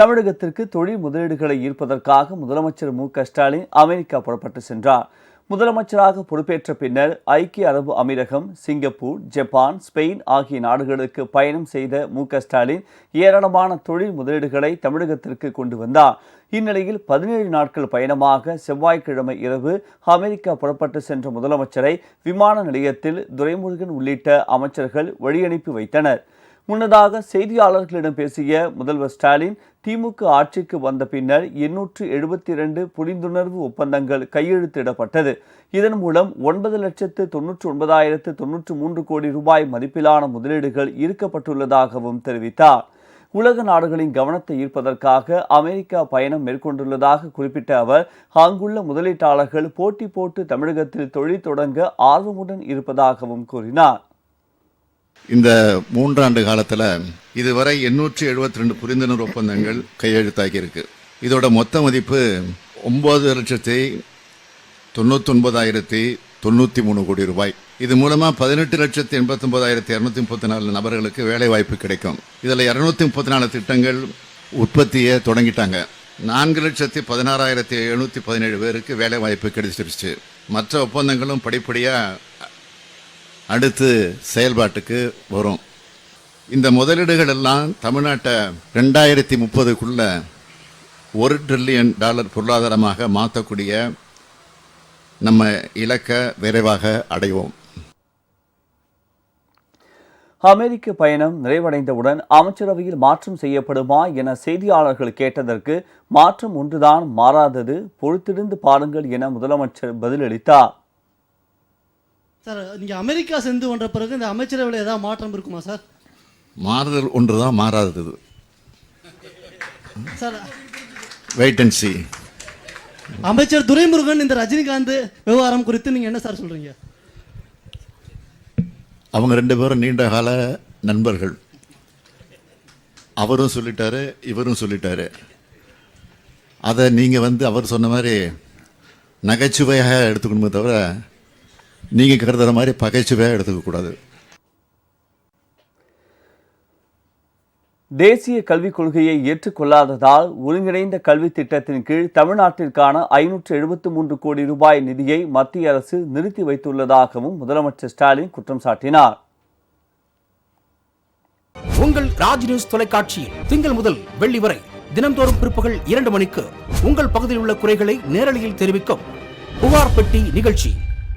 தமிழகத்திற்கு தொழில் முதலீடுகளை ஈர்ப்பதற்காக முதலமைச்சர் மு க ஸ்டாலின் அமெரிக்கா புறப்பட்டு சென்றார். முதலமைச்சராக பொறுப்பேற்ற பின்னர் ஐக்கிய அரபு அமீரகம் சிங்கப்பூர் ஜப்பான் ஸ்பெயின் ஆகிய நாடுகளுக்கு பயணம் செய்த மு க ஸ்டாலின் ஏராளமான தொழில் முதலீடுகளை தமிழகத்திற்கு கொண்டு வந்தார். இந்நிலையில் பதினேழு நாட்கள் பயணமாக செவ்வாய்க்கிழமை இரவு அமெரிக்கா புறப்பட்டு சென்ற முதலமைச்சரை விமான நிலையத்தில் துரைமுருகன் உள்ளிட்ட அமைச்சர்கள் வழியனுப்பி வைத்தனர். முன்னதாக செய்தியாளர்களிடம் பேசிய முதல்வர் ஸ்டாலின் திமுக ஆட்சிக்கு வந்த பின்னர் எண்ணூற்று எழுபத்தி இரண்டு புரிந்துணர்வு ஒப்பந்தங்கள் கையெழுத்திடப்பட்டது. இதன் மூலம் ஒன்பது லட்சத்து தொன்னூற்று ஒன்பதாயிரத்து தொன்னூற்று மூன்று கோடி ரூபாய் மதிப்பிலான முதலீடுகள் ஈர்க்கப்பட்டுள்ளதாகவும் தெரிவித்தார். உலக நாடுகளின் கவனத்தை ஈர்ப்பதற்காக அமெரிக்கா பயணம் மேற்கொண்டுள்ளதாக குறிப்பிட்ட அவர் அங்குள்ள முதலீட்டாளர்கள் போட்டி போட்டு தமிழகத்தில் தொழில் தொடங்க ஆர்வமுடன் இருப்பதாகவும் கூறினார். இந்த மூன்றாண்டு காலத்தில் இதுவரை எண்ணூற்றி எழுபத்தி ரெண்டு புரிந்துணர்வு ஒப்பந்தங்கள் கையெழுத்தாகியிருக்கு. இதோட மொத்த மதிப்பு ஒம்பது லட்சத்தி தொண்ணூத்தொன்பதாயிரத்தி தொண்ணூற்றி மூணு கோடி ரூபாய். இது மூலமாக பதினெட்டு லட்சத்தி எண்பத்தொம்பதாயிரத்தி இரநூத்தி முப்பத்தி நாலு நபர்களுக்கு வேலைவாய்ப்பு கிடைக்கும். இதில் இரநூத்தி முப்பத்தி நாலு திட்டங்கள் உற்பத்தியை தொடங்கிட்டாங்க. நான்கு லட்சத்தி பதினாறாயிரத்தி எழுநூற்றி பதினேழு பேருக்கு வேலைவாய்ப்பு கிடைச்சிருச்சு. மற்ற ஒப்பந்தங்களும் படிப்படியாக அடுத்து செயல்பாட்டுக்கு வரும். இந்த முதலீடுகள் எல்லாம் தமிழ்நாட்டை ரெண்டாயிரத்தி முப்பதுக்குள்ள ஒரு ட்ரில்லியன் டாலர் பொருளாதாரமாக மாற்றக்கூடிய நம்ம இலக்கை விரைவாக அடைவோம். அமெரிக்க பயணம் நிறைவடைந்தவுடன் அமைச்சரவையில் மாற்றம் செய்யப்படுமா என செய்தியாளர்கள் கேட்டதற்கு மாற்றம் ஒன்றுதான் மாறாதது பொறுத்திருந்து பாருங்கள் என முதலமைச்சர் பதிலளித்தார். சார் நீங்க அமெரிக்கா சென்று வந்த பிறகு இந்த அமைச்சரவையில் ஏதாவது மாற்றம் இருக்குமா சார்? மாறுதல் ஒன்று தான் மாறாதது. சார் வெயிட் அண்ட் சி அமைச்சர் துரைமுருகன் இந்த ரஜினிகாந்த் விவகாரம் குறித்து நீங்க என்ன சார் சொல்றீங்க? அவங்க ரெண்டு பேரும் நீண்ட கால நண்பர்கள். அவரும் சொல்லிட்டாரு இவரும் சொல்லிட்டாரு. அதை நீங்கள் வந்து அவர் சொன்ன மாதிரி நகைச்சுவையாக எடுத்துக்கணுமே தவிர நீங்கள் கருதுகிற மாதிரி பகைச்சுவையாக எடுத்துக்கக்கூடாது தேசிய கல்விக் கொள்கையை ஏற்றுக்கொள்ளாததால் ஒருங்கிணைந்த கல்வி திட்டத்தின் கீழ் தமிழ்நாட்டிற்கான ஐநூற்று எழுபத்து மூன்று கோடி ரூபாய் நிதியை மத்திய அரசு நிறுத்தி வைத்துள்ளதாகவும் முதலமைச்சர் ஸ்டாலின் குற்றம் சாட்டினார். உங்கள் ராஜ் நியூஸ் தொலைக்காட்சியில் திங்கள் முதல் வெள்ளி வரை தினம்தோறும் பிற்பகல் இரண்டு மணிக்கு உங்கள் பகுதியில் உள்ள குறைகளை நேரலையில் தெரிவிக்கும் புகார் பெட்டி நிகழ்ச்சி.